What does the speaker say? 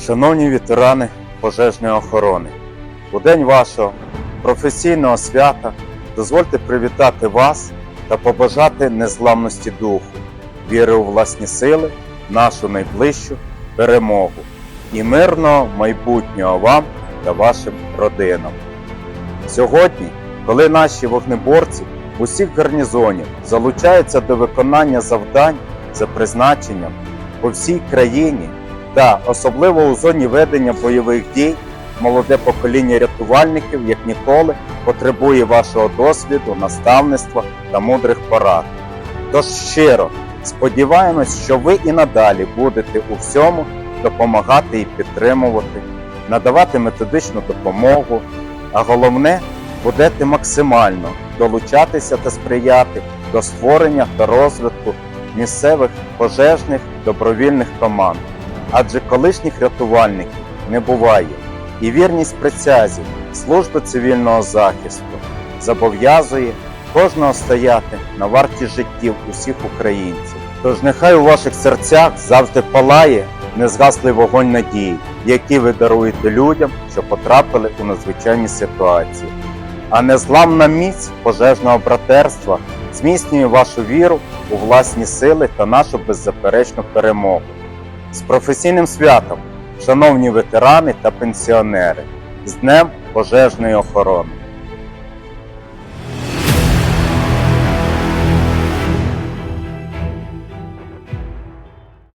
Шановні ветерани пожежної охорони, у день вашого професійного свята дозвольте привітати вас та побажати незламності духу, віри у власні сили, нашу найближчу перемогу і мирного майбутнього вам та вашим родинам. Сьогодні, коли наші вогнеборці усіх гарнізонів залучаються до виконання завдань за призначенням по всій країні та особливо у зоні ведення бойових дій, молоде покоління рятувальників, як ніколи, потребує вашого досвіду, наставництва та мудрих порад. Тож щиро сподіваємось, що ви і надалі будете у всьому допомагати і підтримувати, надавати методичну допомогу, а головне будете максимально долучатися та сприяти до створення та розвитку місцевих пожежних добровільних команд. Адже колишніх рятувальників не буває, і вірність присязі служби цивільного захисту зобов'язує кожного стояти на варті життів усіх українців. Тож нехай у ваших серцях завжди палає незгаслий вогонь надії, який ви даруєте людям, що потрапили у надзвичайні ситуації. А незламна міць пожежного братерства зміцнює вашу віру у власні сили та нашу беззаперечну перемогу. З професійним святом, шановні ветерани та пенсіонери, з Днем пожежної охорони!